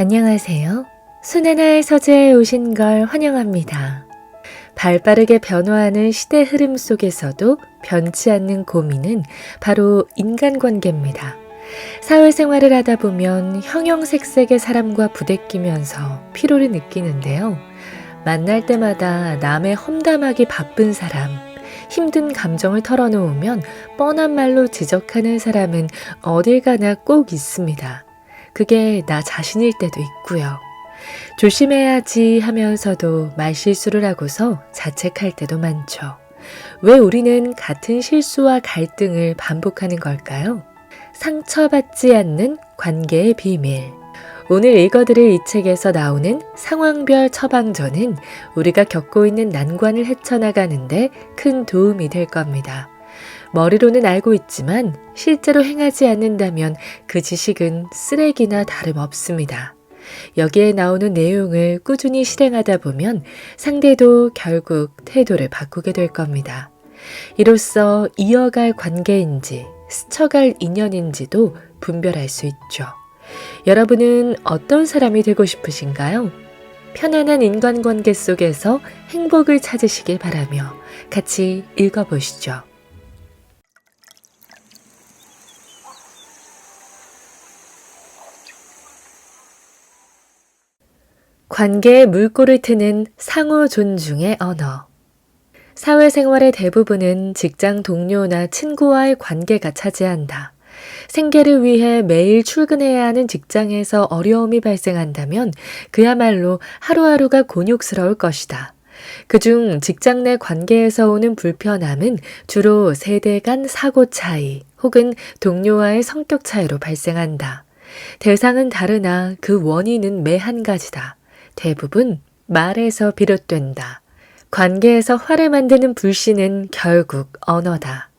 안녕하세요. 순애나의 서재에 오신 걸 환영합니다. 발 빠르게 변화하는 시대 흐름 속에서도 변치 않는 고민은 바로 인간관계입니다. 사회생활을 하다 보면 형형색색의 사람과 부대끼면서 피로를 느끼는데요. 만날 때마다 남의 험담하기 바쁜 사람, 힘든 감정을 털어놓으면 뻔한 말로 지적하는 사람은 어딜 가나 꼭 있습니다. 그게 나 자신일 때도 있고요. 조심해야지 하면서도 말실수를 하고서 자책할 때도 많죠. 왜 우리는 같은 실수와 갈등을 반복하는 걸까요? 상처받지 않는 관계의 비밀. 오늘 읽어드릴 이 책에서 나오는 상황별 처방전은 우리가 겪고 있는 난관을 헤쳐나가는데 큰 도움이 될 겁니다. 머리로는 알고 있지만 실제로 행하지 않는다면 그 지식은 쓰레기나 다름없습니다. 여기에 나오는 내용을 꾸준히 실행하다 보면 상대도 결국 태도를 바꾸게 될 겁니다. 이로써 이어갈 관계인지 스쳐갈 인연인지도 분별할 수 있죠. 여러분은 어떤 사람이 되고 싶으신가요? 편안한 인간관계 속에서 행복을 찾으시길 바라며 같이 읽어보시죠. 관계의 물꼬를 트는 상호 존중의 언어. 사회생활의 대부분은 직장 동료나 친구와의 관계가 차지한다. 생계를 위해 매일 출근해야 하는 직장에서 어려움이 발생한다면 그야말로 하루하루가 곤욕스러울 것이다. 그중 직장 내 관계에서 오는 불편함은 주로 세대 간 사고 차이 혹은 동료와의 성격 차이로 발생한다. 대상은 다르나 그 원인은 매 한 가지다. 대부분 말에서 비롯된다. 관계에서 화를 만드는 불씨는 결국 언어다.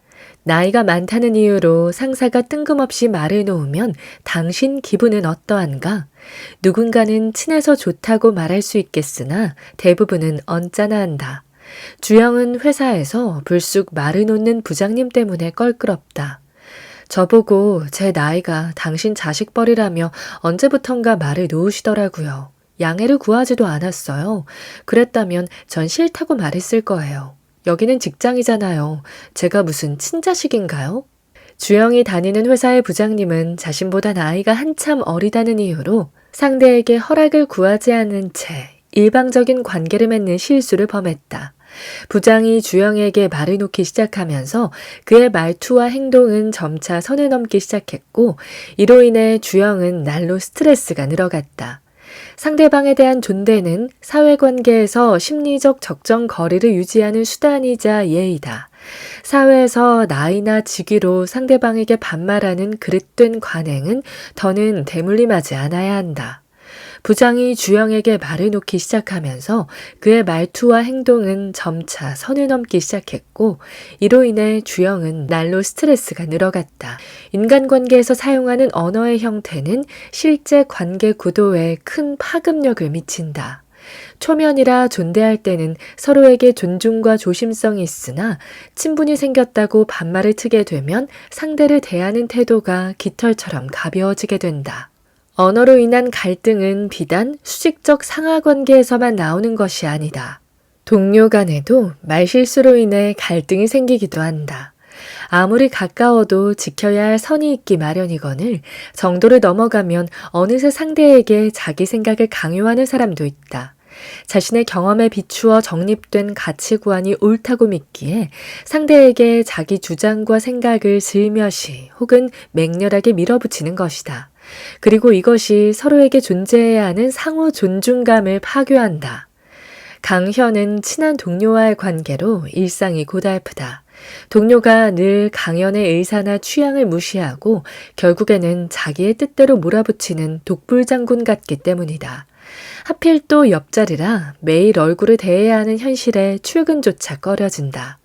나이가 많다는 이유로 상사가 뜬금없이 말을 놓으면 당신 기분은 어떠한가? 누군가는 친해서 좋다고 말할 수 있겠으나 대부분은 언짢아 한다. 주영은 회사에서 불쑥 말을 놓는 부장님 때문에 껄끄럽다. 저보고 제 나이가 당신 자식 벌이라며 언제부턴가 말을 놓으시더라고요. 양해를 구하지도 않았어요. 그랬다면 전 싫다고 말했을 거예요. 여기는 직장이잖아요. 제가 무슨 친자식인가요? 주영이 다니는 회사의 부장님은 자신보다 나이가 한참 어리다는 이유로 상대에게 허락을 구하지 않은 채 일방적인 관계를 맺는 실수를 범했다. 부장이 주영에게 말을 놓기 시작하면서 그의 말투와 행동은 점차 선을 넘기 시작했고 이로 인해 주영은 날로 스트레스가 늘어갔다. 상대방에 대한 존대는 사회관계에서 심리적 적정 거리를 유지하는 수단이자 예의다. 사회에서 나이나 직위로 상대방에게 반말하는 그릇된 관행은 더는 대물림하지 않아야 한다. 부장이 주영에게 말을 놓기 시작하면서 그의 말투와 행동은 점차 선을 넘기 시작했고 이로 인해 주영은 날로 스트레스가 늘어갔다. 인간관계에서 사용하는 언어의 형태는 실제 관계 구도에 큰 파급력을 미친다. 초면이라 존대할 때는 서로에게 존중과 조심성이 있으나 친분이 생겼다고 반말을 트게 되면 상대를 대하는 태도가 깃털처럼 가벼워지게 된다. 언어로 인한 갈등은 비단 수직적 상하 관계에서만 나오는 것이 아니다. 동료 간에도 말실수로 인해 갈등이 생기기도 한다. 아무리 가까워도 지켜야 할 선이 있기 마련이거늘 정도를 넘어가면 어느새 상대에게 자기 생각을 강요하는 사람도 있다. 자신의 경험에 비추어 정립된 가치관이 옳다고 믿기에 상대에게 자기 주장과 생각을 슬며시 혹은 맹렬하게 밀어붙이는 것이다. 그리고 이것이 서로에게 존재해야 하는 상호 존중감을 파괴한다. 강현은 친한 동료와의 관계로 일상이 고달프다. 동료가 늘 강연의 의사나 취향을 무시하고 결국에는 자기의 뜻대로 몰아붙이는 독불장군 같기 때문이다. 하필 또 옆자리라 매일 얼굴을 대해야 하는 현실에 출근조차 꺼려진다.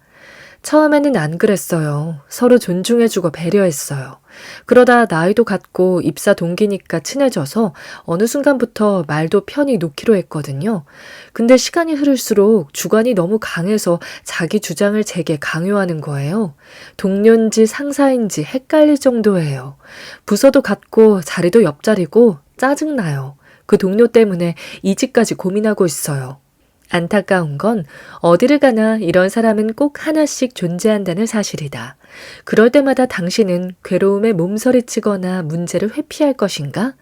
처음에는 안 그랬어요. 서로 존중해주고 배려했어요. 그러다 나이도 같고 입사 동기니까 친해져서 어느 순간부터 말도 편히 놓기로 했거든요. 근데 시간이 흐를수록 주관이 너무 강해서 자기 주장을 제게 강요하는 거예요. 동료인지 상사인지 헷갈릴 정도예요. 부서도 같고 자리도 옆자리고 짜증나요. 그 동료 때문에 이직까지 고민하고 있어요. 안타까운 건 어디를 가나 이런 사람은 꼭 하나씩 존재한다는 사실이다. 그럴 때마다 당신은 괴로움에 몸서리치거나 문제를 회피할 것인가?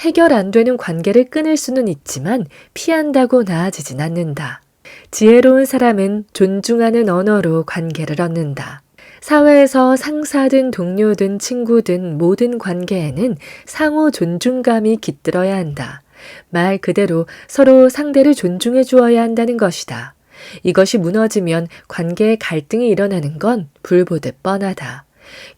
해결 안 되는 관계를 끊을 수는 있지만 피한다고 나아지진 않는다. 지혜로운 사람은 존중하는 언어로 관계를 얻는다. 사회에서 상사든 동료든 친구든 모든 관계에는 상호 존중감이 깃들어야 한다. 말 그대로 서로 상대를 존중해 주어야 한다는 것이다. 이것이 무너지면 관계에 갈등이 일어나는 건 불보듯 뻔하다.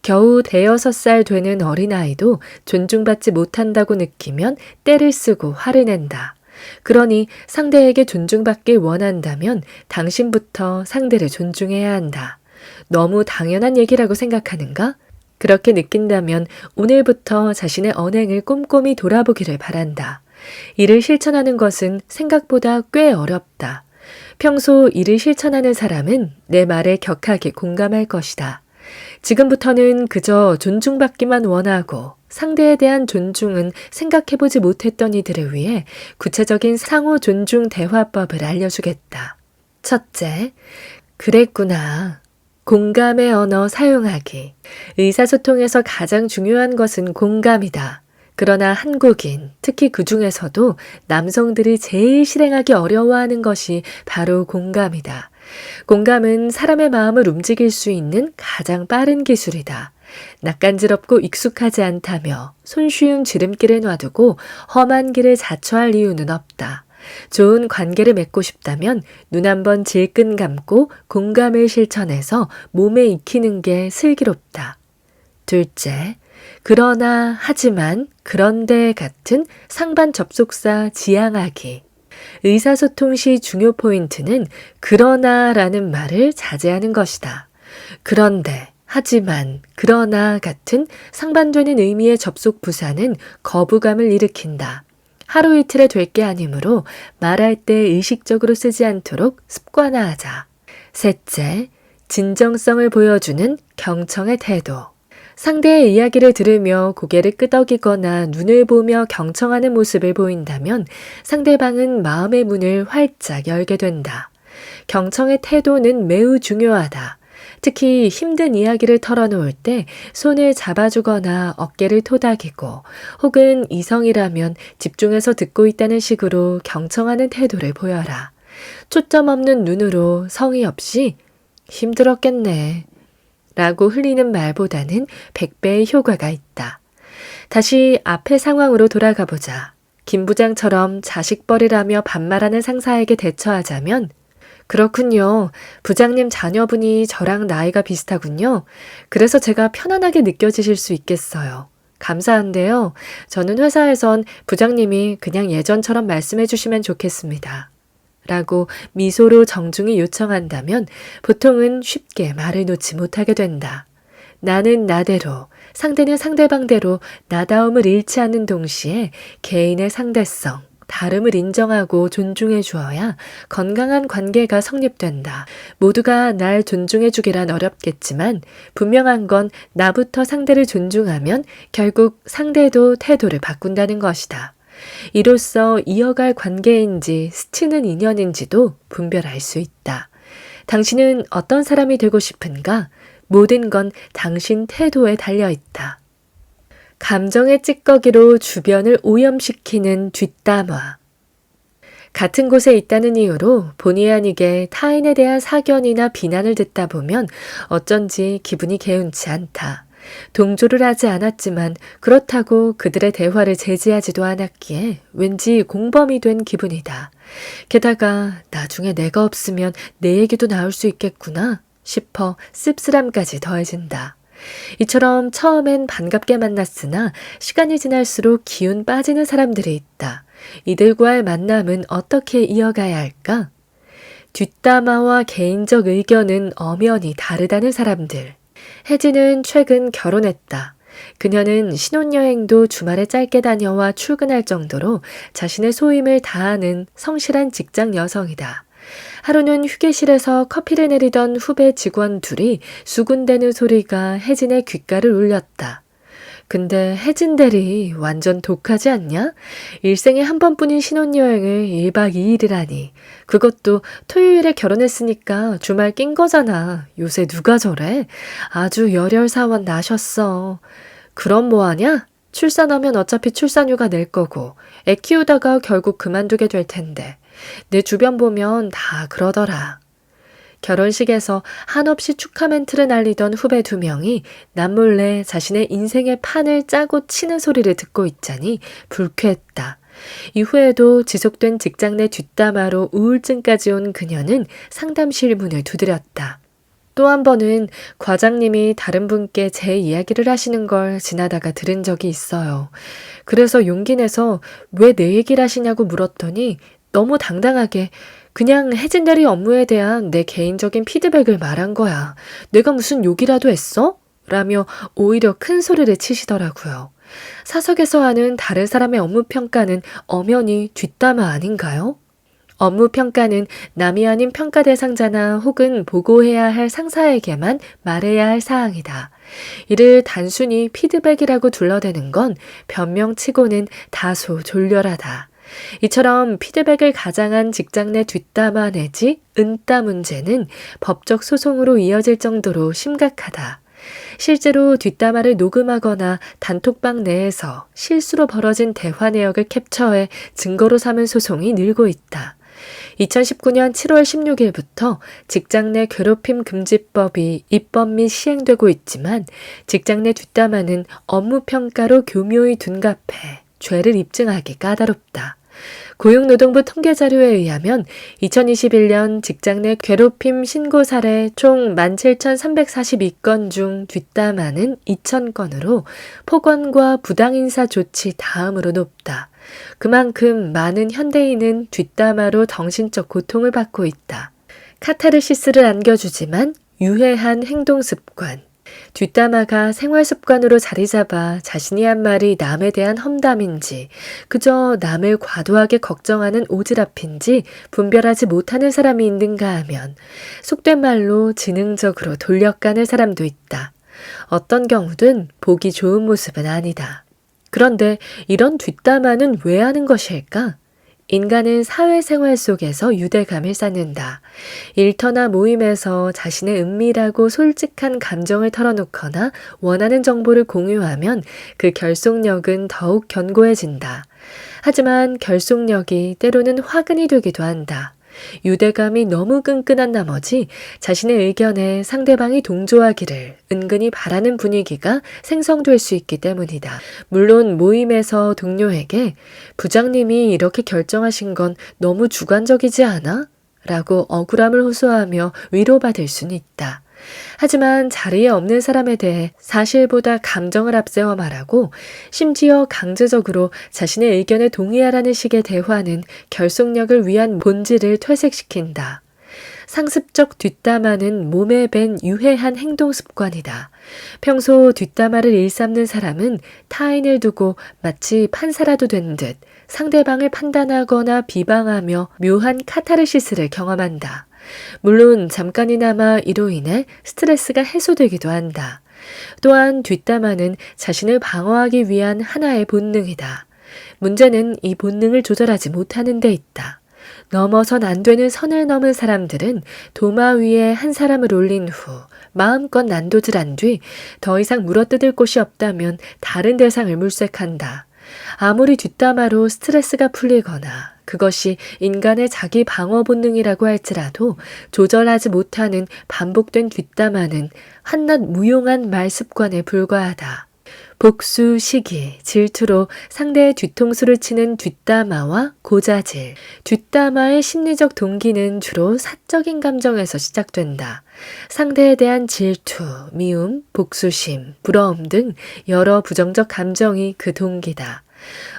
겨우 대여섯 살 되는 어린아이도 존중받지 못한다고 느끼면 때를 쓰고 화를 낸다. 그러니 상대에게 존중받길 원한다면 당신부터 상대를 존중해야 한다. 너무 당연한 얘기라고 생각하는가? 그렇게 느낀다면 오늘부터 자신의 언행을 꼼꼼히 돌아보기를 바란다. 이를 실천하는 것은 생각보다 꽤 어렵다. 평소 이를 실천하는 사람은 내 말에 격하게 공감할 것이다. 지금부터는 그저 존중받기만 원하고 상대에 대한 존중은 생각해보지 못했던 이들을 위해 구체적인 상호 존중 대화법을 알려주겠다. 첫째, 그랬구나. 공감의 언어 사용하기. 의사소통에서 가장 중요한 것은 공감이다. 그러나 한국인, 특히 그 중에서도 남성들이 제일 실행하기 어려워하는 것이 바로 공감이다. 공감은 사람의 마음을 움직일 수 있는 가장 빠른 기술이다. 낯간지럽고 익숙하지 않다며 손쉬운 지름길에 놔두고 험한 길을 자처할 이유는 없다. 좋은 관계를 맺고 싶다면 눈 한번 질끈 감고 공감을 실천해서 몸에 익히는 게 슬기롭다. 둘째, 그러나 하지만 그런데 같은 상반 접속사 지향하기. 의사소통 시 중요 포인트는 그러나 라는 말을 자제하는 것이다. 그런데, 하지만, 그러나 같은 상반되는 의미의 접속 부사는 거부감을 일으킨다. 하루 이틀에 될 게 아니므로 말할 때 의식적으로 쓰지 않도록 습관화하자. 셋째, 진정성을 보여주는 경청의 태도. 상대의 이야기를 들으며 고개를 끄덕이거나 눈을 보며 경청하는 모습을 보인다면 상대방은 마음의 문을 활짝 열게 된다. 경청의 태도는 매우 중요하다. 특히 힘든 이야기를 털어놓을 때 손을 잡아주거나 어깨를 토닥이고 혹은 이성이라면 집중해서 듣고 있다는 식으로 경청하는 태도를 보여라. 초점 없는 눈으로 성의 없이 힘들었겠네. 라고 흘리는 말보다는 100배의 효과가 있다. 다시 앞의 상황으로 돌아가 보자. 김 부장처럼 자식벌이라며 반말하는 상사에게 대처하자면 그렇군요. 부장님 자녀분이 저랑 나이가 비슷하군요. 그래서 제가 편안하게 느껴지실 수 있겠어요. 감사한데요. 저는 회사에선 부장님이 그냥 예전처럼 말씀해 주시면 좋겠습니다. 라고 미소로 정중히 요청한다면 보통은 쉽게 말을 놓지 못하게 된다. 나는 나대로, 상대는 상대방대로 나다움을 잃지 않는 동시에 개인의 상대성, 다름을 인정하고 존중해 주어야 건강한 관계가 성립된다. 모두가 날 존중해 주기란 어렵겠지만 분명한 건 나부터 상대를 존중하면 결국 상대도 태도를 바꾼다는 것이다. 이로써 이어갈 관계인지 스치는 인연인지도 분별할 수 있다. 당신은 어떤 사람이 되고 싶은가? 모든 건 당신 태도에 달려 있다. 감정의 찌꺼기로 주변을 오염시키는 뒷담화. 같은 곳에 있다는 이유로 본의 아니게 타인에 대한 사견이나 비난을 듣다 보면 어쩐지 기분이 개운치 않다. 동조를 하지 않았지만 그렇다고 그들의 대화를 제지하지도 않았기에 왠지 공범이 된 기분이다. 게다가 나중에 내가 없으면 내 얘기도 나올 수 있겠구나 싶어 씁쓸함까지 더해진다. 이처럼 처음엔 반갑게 만났으나 시간이 지날수록 기운 빠지는 사람들이 있다. 이들과의 만남은 어떻게 이어가야 할까? 뒷담화와 개인적 의견은 엄연히 다르다는 사람들. 혜진은 최근 결혼했다. 그녀는 신혼여행도 주말에 짧게 다녀와 출근할 정도로 자신의 소임을 다하는 성실한 직장 여성이다. 하루는 휴게실에서 커피를 내리던 후배 직원 둘이 수군대는 소리가 혜진의 귓가를 울렸다. 근데 혜진 대리 완전 독하지 않냐? 일생에 한 번뿐인 신혼여행을 1박 2일이라니. 그것도 토요일에 결혼했으니까 주말 낀 거잖아. 요새 누가 저래? 아주 열혈사원 나셨어. 그럼 뭐하냐? 출산하면 어차피 출산휴가 낼 거고, 애 키우다가 결국 그만두게 될 텐데. 내 주변 보면 다 그러더라. 결혼식에서 한없이 축하 멘트를 날리던 후배 두 명이 남몰래 자신의 인생의 판을 짜고 치는 소리를 듣고 있자니 불쾌했다. 이후에도 지속된 직장 내 뒷담화로 우울증까지 온 그녀는 상담실 문을 두드렸다. 또 한 번은 과장님이 다른 분께 제 이야기를 하시는 걸 지나다가 들은 적이 있어요. 그래서 용기 내서 왜 내 얘기를 하시냐고 물었더니 너무 당당하게 그냥 혜진 대리 업무에 대한 내 개인적인 피드백을 말한 거야. 내가 무슨 욕이라도 했어? 라며 오히려 큰 소리를 치시더라고요. 사석에서 하는 다른 사람의 업무 평가는 엄연히 뒷담화 아닌가요? 업무 평가는 남이 아닌 평가 대상자나 혹은 보고해야 할 상사에게만 말해야 할 사항이다. 이를 단순히 피드백이라고 둘러대는 건 변명치고는 다소 졸렬하다. 이처럼 피드백을 가장한 직장 내 뒷담화 내지 은따 문제는 법적 소송으로 이어질 정도로 심각하다. 실제로 뒷담화를 녹음하거나 단톡방 내에서 실수로 벌어진 대화 내역을 캡처해 증거로 삼은 소송이 늘고 있다. 2019년 7월 16일부터 직장 내 괴롭힘 금지법이 입법 및 시행되고 있지만 직장 내 뒷담화는 업무 평가로 교묘히 둔갑해 죄를 입증하기 까다롭다. 고용노동부 통계 자료에 의하면 2021년 직장 내 괴롭힘 신고 사례 총 17,342건 중 뒷담화는 2,000건으로 폭언과 부당인사 조치 다음으로 높다. 그만큼 많은 현대인은 뒷담화로 정신적 고통을 받고 있다. 카타르시스를 안겨주지만 유해한 행동 습관, 뒷담화가 생활 습관으로 자리 잡아 자신이 한 말이 남에 대한 험담인지 그저 남을 과도하게 걱정하는 오지랖인지 분별하지 못하는 사람이 있는가 하면 속된 말로 지능적으로 돌려가는 사람도 있다. 어떤 경우든 보기 좋은 모습은 아니다. 그런데 이런 뒷담화는 왜 하는 것일까? 인간은 사회생활 속에서 유대감을 쌓는다. 일터나 모임에서 자신의 은밀하고 솔직한 감정을 털어놓거나 원하는 정보를 공유하면 그 결속력은 더욱 견고해진다. 하지만 결속력이 때로는 화근이 되기도 한다. 유대감이 너무 끈끈한 나머지 자신의 의견에 상대방이 동조하기를 은근히 바라는 분위기가 생성될 수 있기 때문이다. 물론 모임에서 동료에게 부장님이 이렇게 결정하신 건 너무 주관적이지 않아? 라고 억울함을 호소하며 위로받을 수는 있다. 하지만 자리에 없는 사람에 대해 사실보다 감정을 앞세워 말하고 심지어 강제적으로 자신의 의견에 동의하라는 식의 대화는 결속력을 위한 본질을 퇴색시킨다. 상습적 뒷담화는 몸에 밴 유해한 행동 습관이다. 평소 뒷담화를 일삼는 사람은 타인을 두고 마치 판사라도 된 듯 상대방을 판단하거나 비방하며 묘한 카타르시스를 경험한다. 물론 잠깐이나마 이로 인해 스트레스가 해소되기도 한다. 또한 뒷담화는 자신을 방어하기 위한 하나의 본능이다. 문제는 이 본능을 조절하지 못하는 데 있다. 넘어선 안 되는 선을 넘은 사람들은 도마 위에 한 사람을 올린 후 마음껏 난도질한 뒤 더 이상 물어뜯을 곳이 없다면 다른 대상을 물색한다. 아무리 뒷담화로 스트레스가 풀리거나 그것이 인간의 자기 방어 본능이라고 할지라도 조절하지 못하는 반복된 뒷담화는 한낱 무용한 말 습관에 불과하다. 복수, 시기, 질투로 상대의 뒤통수를 치는 뒷담화와 고자질. 뒷담화의 심리적 동기는 주로 사적인 감정에서 시작된다. 상대에 대한 질투, 미움, 복수심, 부러움 등 여러 부정적 감정이 그 동기다.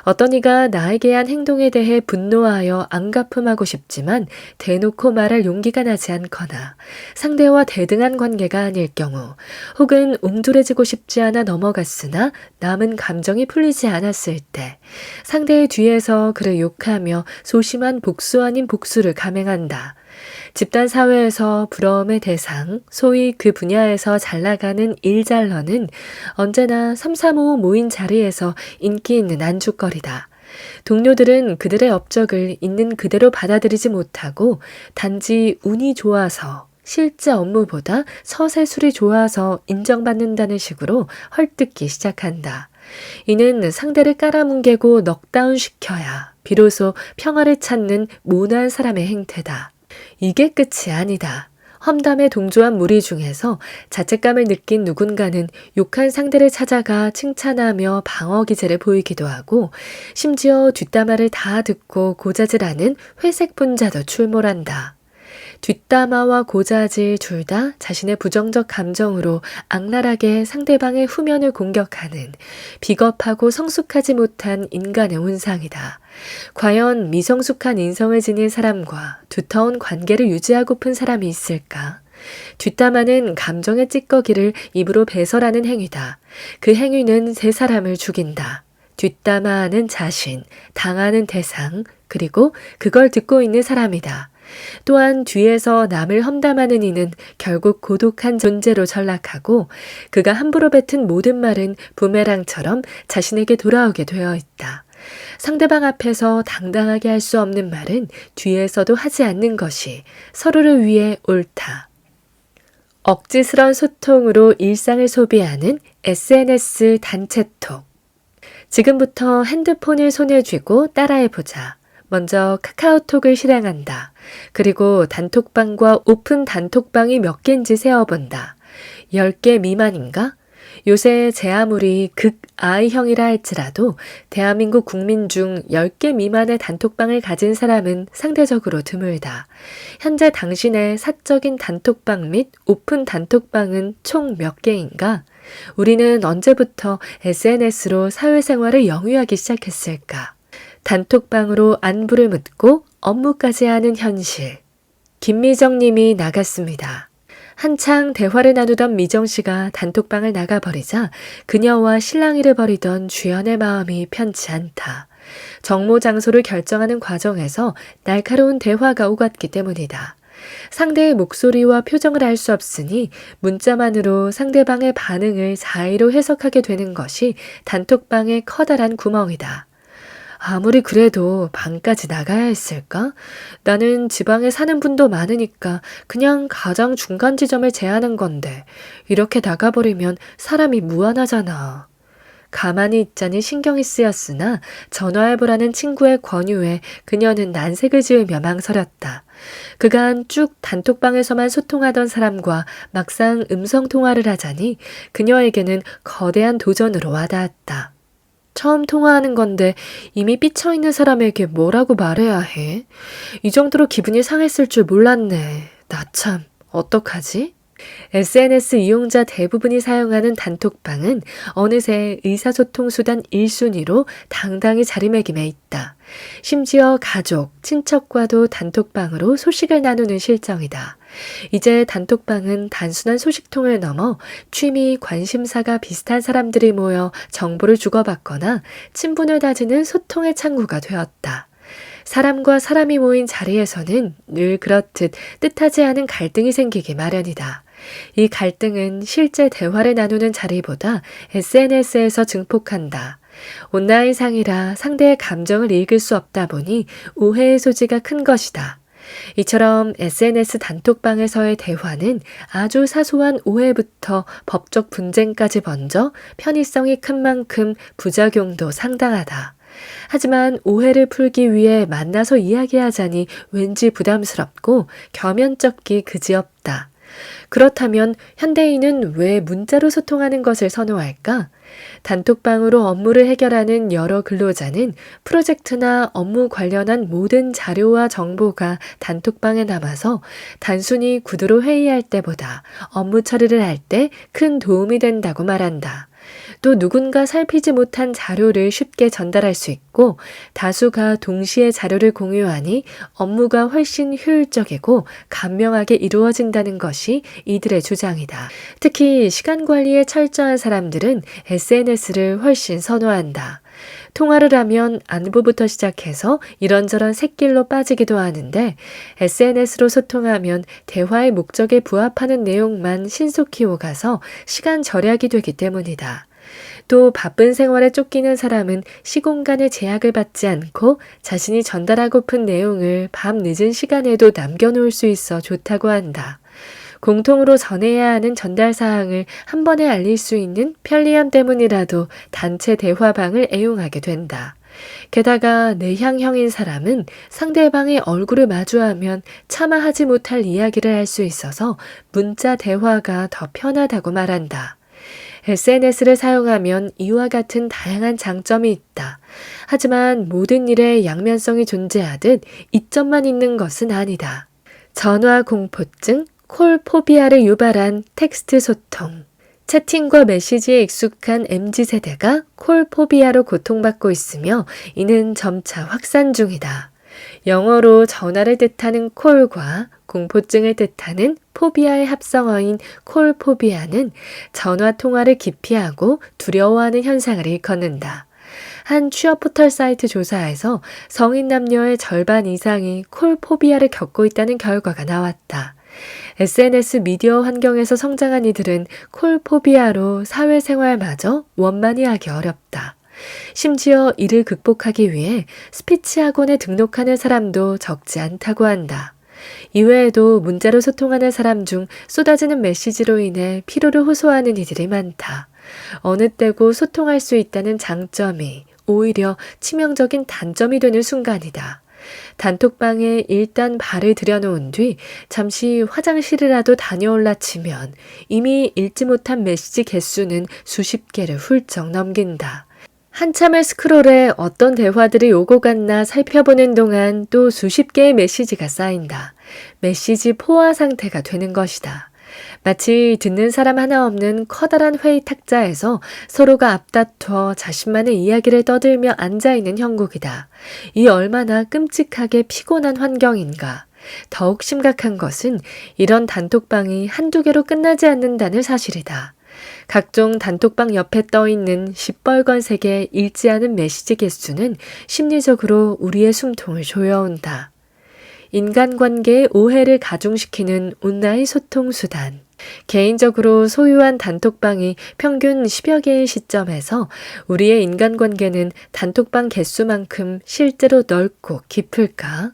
어떤 이가 나에게 한 행동에 대해 분노하여 안갚음하고 싶지만 대놓고 말할 용기가 나지 않거나 상대와 대등한 관계가 아닐 경우 혹은 웅졸해지고 싶지 않아 넘어갔으나 남은 감정이 풀리지 않았을 때 상대의 뒤에서 그를 욕하며 소심한 복수 아닌 복수를 감행한다. 집단 사회에서 부러움의 대상, 소위 그 분야에서 잘 나가는 일잘러는 언제나 삼삼오오 모인 자리에서 인기 있는 안주거리 다. 동료들은 그들의 업적을 있는 그대로 받아들이지 못하고 단지 운이 좋아서 실제 업무보다 서세술이 좋아서 인정받는다는 식으로 헐뜯기 시작한다. 이는 상대를 깔아뭉개고 넉다운 시켜야 비로소 평화를 찾는 모난 사람의 행태다. 이게 끝이 아니다. 험담에 동조한 무리 중에서 자책감을 느낀 누군가는 욕한 상대를 찾아가 칭찬하며 방어 기제를 보이기도 하고 심지어 뒷담화를 다 듣고 고자질하는 회색 분자도 출몰한다. 뒷담화와 고자질 둘 다 자신의 부정적 감정으로 악랄하게 상대방의 후면을 공격하는 비겁하고 성숙하지 못한 인간의 운상이다. 과연 미성숙한 인성을 지닌 사람과 두터운 관계를 유지하고픈 사람이 있을까? 뒷담화는 감정의 찌꺼기를 입으로 배설하는 행위다. 그 행위는 세 사람을 죽인다. 뒷담화하는 자신, 당하는 대상, 그리고 그걸 듣고 있는 사람이다. 또한 뒤에서 남을 험담하는 이는 결국 고독한 존재로 전락하고 그가 함부로 뱉은 모든 말은 부메랑처럼 자신에게 돌아오게 되어 있다. 상대방 앞에서 당당하게 할 수 없는 말은 뒤에서도 하지 않는 것이 서로를 위해 옳다. 억지스런 소통으로 일상을 소비하는 SNS 단체톡. 지금부터 핸드폰을 손에 쥐고 따라해보자. 먼저 카카오톡을 실행한다. 그리고 단톡방과 오픈 단톡방이 몇 개인지 세어본다. 10개 미만인가? 요새 제 아무리 극 I형이라 할지라도 대한민국 국민 중 10개 미만의 단톡방을 가진 사람은 상대적으로 드물다. 현재 당신의 사적인 단톡방 및 오픈 단톡방은 총 몇 개인가? 우리는 언제부터 SNS로 사회생활을 영위하기 시작했을까? 단톡방으로 안부를 묻고 업무까지 하는 현실. 김미정 님이 나갔습니다. 한창 대화를 나누던 미정 씨가 단톡방을 나가버리자 그녀와 실랑이를 벌이던 주연의 마음이 편치 않다. 정모 장소를 결정하는 과정에서 날카로운 대화가 오갔기 때문이다. 상대의 목소리와 표정을 알 수 없으니 문자만으로 상대방의 반응을 자의로 해석하게 되는 것이 단톡방의 커다란 구멍이다. 아무리 그래도 방까지 나가야 했을까? 나는 지방에 사는 분도 많으니까 그냥 가장 중간 지점을 제하는 건데 이렇게 나가버리면 사람이 무안하잖아. 가만히 있자니 신경이 쓰였으나 전화해보라는 친구의 권유에 그녀는 난색을 지으며 망설였다. 그간 쭉 단톡방에서만 소통하던 사람과 막상 음성통화를 하자니 그녀에게는 거대한 도전으로 와닿았다. 처음 통화하는 건데 이미 삐쳐있는 사람에게 뭐라고 말해야 해? 이 정도로 기분이 상했을 줄 몰랐네. 나 참, 어떡하지? SNS 이용자 대부분이 사용하는 단톡방은 어느새 의사소통 수단 1순위로 당당히 자리매김해 있다. 심지어 가족, 친척과도 단톡방으로 소식을 나누는 실정이다. 이제 단톡방은 단순한 소식통을 넘어 취미, 관심사가 비슷한 사람들이 모여 정보를 주고받거나 친분을 다지는 소통의 창구가 되었다. 사람과 사람이 모인 자리에서는 늘 그렇듯 뜻하지 않은 갈등이 생기기 마련이다. 이 갈등은 실제 대화를 나누는 자리보다 SNS에서 증폭한다. 온라인상이라 상대의 감정을 읽을 수 없다 보니 오해의 소지가 큰 것이다. 이처럼 SNS 단톡방에서의 대화는 아주 사소한 오해부터 법적 분쟁까지 번져 편의성이 큰 만큼 부작용도 상당하다. 하지만 오해를 풀기 위해 만나서 이야기하자니 왠지 부담스럽고 겸연쩍기 그지없다. 그렇다면 현대인은 왜 문자로 소통하는 것을 선호할까? 단톡방으로 업무를 해결하는 여러 근로자는 프로젝트나 업무 관련한 모든 자료와 정보가 단톡방에 남아서 단순히 구두로 회의할 때보다 업무 처리를 할 때 큰 도움이 된다고 말한다. 또 누군가 살피지 못한 자료를 쉽게 전달할 수 있고 다수가 동시에 자료를 공유하니 업무가 훨씬 효율적이고 간명하게 이루어진다는 것이 이들의 주장이다. 특히 시간 관리에 철저한 사람들은 SNS를 훨씬 선호한다. 통화를 하면 안부부터 시작해서 이런저런 샛길로 빠지기도 하는데 SNS로 소통하면 대화의 목적에 부합하는 내용만 신속히 오가서 시간 절약이 되기 때문이다. 또 바쁜 생활에 쫓기는 사람은 시공간의 제약을 받지 않고 자신이 전달하고픈 내용을 밤 늦은 시간에도 남겨놓을 수 있어 좋다고 한다. 공통으로 전해야 하는 전달 사항을 한 번에 알릴 수 있는 편리함 때문이라도 단체 대화방을 애용하게 된다. 게다가 내향형인 사람은 상대방의 얼굴을 마주하면 차마 하지 못할 이야기를 할 수 있어서 문자 대화가 더 편하다고 말한다. SNS를 사용하면 이와 같은 다양한 장점이 있다. 하지만 모든 일에 양면성이 존재하듯 이점만 있는 것은 아니다. 전화 공포증, 콜포비아를 유발한 텍스트 소통. 채팅과 메시지에 익숙한 MZ세대가 콜포비아로 고통받고 있으며 이는 점차 확산 중이다. 영어로 전화를 뜻하는 콜과 공포증을 뜻하는 포비아의 합성어인 콜포비아는 전화 통화를 기피하고 두려워하는 현상을 일컫는다. 한 취업 포털 사이트 조사에서 성인 남녀의 절반 이상이 콜포비아를 겪고 있다는 결과가 나왔다. SNS 미디어 환경에서 성장한 이들은 콜포비아로 사회생활마저 원만히 하기 어렵다. 심지어 이를 극복하기 위해 스피치 학원에 등록하는 사람도 적지 않다고 한다. 이외에도 문자로 소통하는 사람 중 쏟아지는 메시지로 인해 피로를 호소하는 이들이 많다. 어느 때고 소통할 수 있다는 장점이 오히려 치명적인 단점이 되는 순간이다. 단톡방에 일단 발을 들여놓은 뒤 잠시 화장실이라도 다녀올라 치면 이미 읽지 못한 메시지 개수는 수십 개를 훌쩍 넘긴다. 한참을 스크롤해 어떤 대화들이 오고 갔나 살펴보는 동안 또 수십 개의 메시지가 쌓인다. 메시지 포화 상태가 되는 것이다. 마치 듣는 사람 하나 없는 커다란 회의 탁자에서 서로가 앞다퉈 자신만의 이야기를 떠들며 앉아있는 형국이다. 이 얼마나 끔찍하게 피곤한 환경인가. 더욱 심각한 것은 이런 단톡방이 한두 개로 끝나지 않는다는 사실이다. 각종 단톡방 옆에 떠 있는 시뻘건색의 읽지 않은 메시지 개수는 심리적으로 우리의 숨통을 조여온다. 인간관계의 오해를 가중시키는 온라인 소통 수단. 개인적으로 소유한 단톡방이 평균 10여 개의 시점에서 우리의 인간관계는 단톡방 개수만큼 실제로 넓고 깊을까?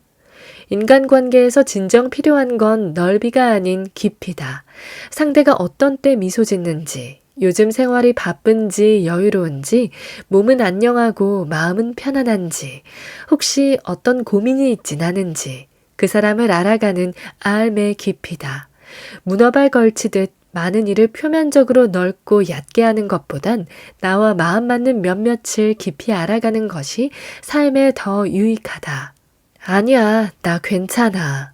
인간관계에서 진정 필요한 건 넓이가 아닌 깊이다. 상대가 어떤 때 미소 짓는지, 요즘 생활이 바쁜지 여유로운지, 몸은 안녕하고 마음은 편안한지, 혹시 어떤 고민이 있진 않은지, 그 사람을 알아가는 알의 깊이다. 문어발 걸치듯 많은 일을 표면적으로 넓고 얕게 하는 것보단 나와 마음 맞는 몇몇을 깊이 알아가는 것이 삶에 더 유익하다. 아니야, 나 괜찮아.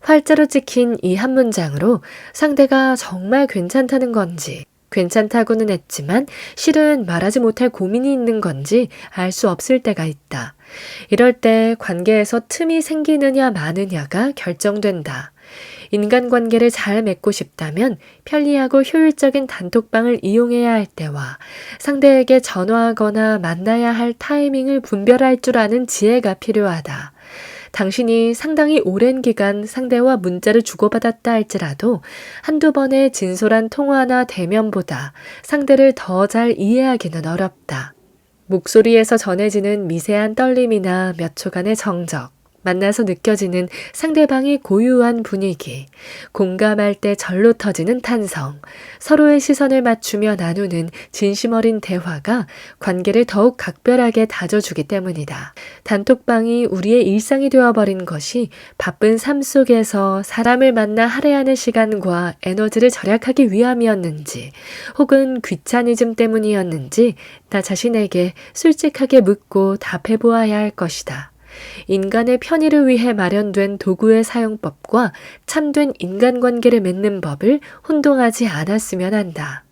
활자로 찍힌 이 한 문장으로 상대가 정말 괜찮다는 건지, 괜찮다고는 했지만 실은 말하지 못할 고민이 있는 건지 알 수 없을 때가 있다. 이럴 때 관계에서 틈이 생기느냐 마느냐가 결정된다. 인간관계를 잘 맺고 싶다면 편리하고 효율적인 단톡방을 이용해야 할 때와 상대에게 전화하거나 만나야 할 타이밍을 분별할 줄 아는 지혜가 필요하다. 당신이 상당히 오랜 기간 상대와 문자를 주고받았다 할지라도 한두 번의 진솔한 통화나 대면보다 상대를 더 잘 이해하기는 어렵다. 목소리에서 전해지는 미세한 떨림이나 몇 초간의 정적, 만나서 느껴지는 상대방의 고유한 분위기, 공감할 때 절로 터지는 탄성, 서로의 시선을 맞추며 나누는 진심 어린 대화가 관계를 더욱 각별하게 다져주기 때문이다. 단톡방이 우리의 일상이 되어버린 것이 바쁜 삶 속에서 사람을 만나 할애하는 시간과 에너지를 절약하기 위함이었는지, 혹은 귀차니즘 때문이었는지 나 자신에게 솔직하게 묻고 답해 보아야 할 것이다. 인간의 편의를 위해 마련된 도구의 사용법과 참된 인간관계를 맺는 법을 혼동하지 않았으면 한다.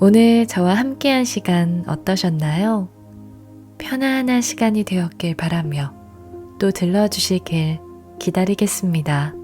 오늘 저와 함께한 시간 어떠셨나요? 편안한 시간이 되었길 바라며 또 들러주시길 기다리겠습니다.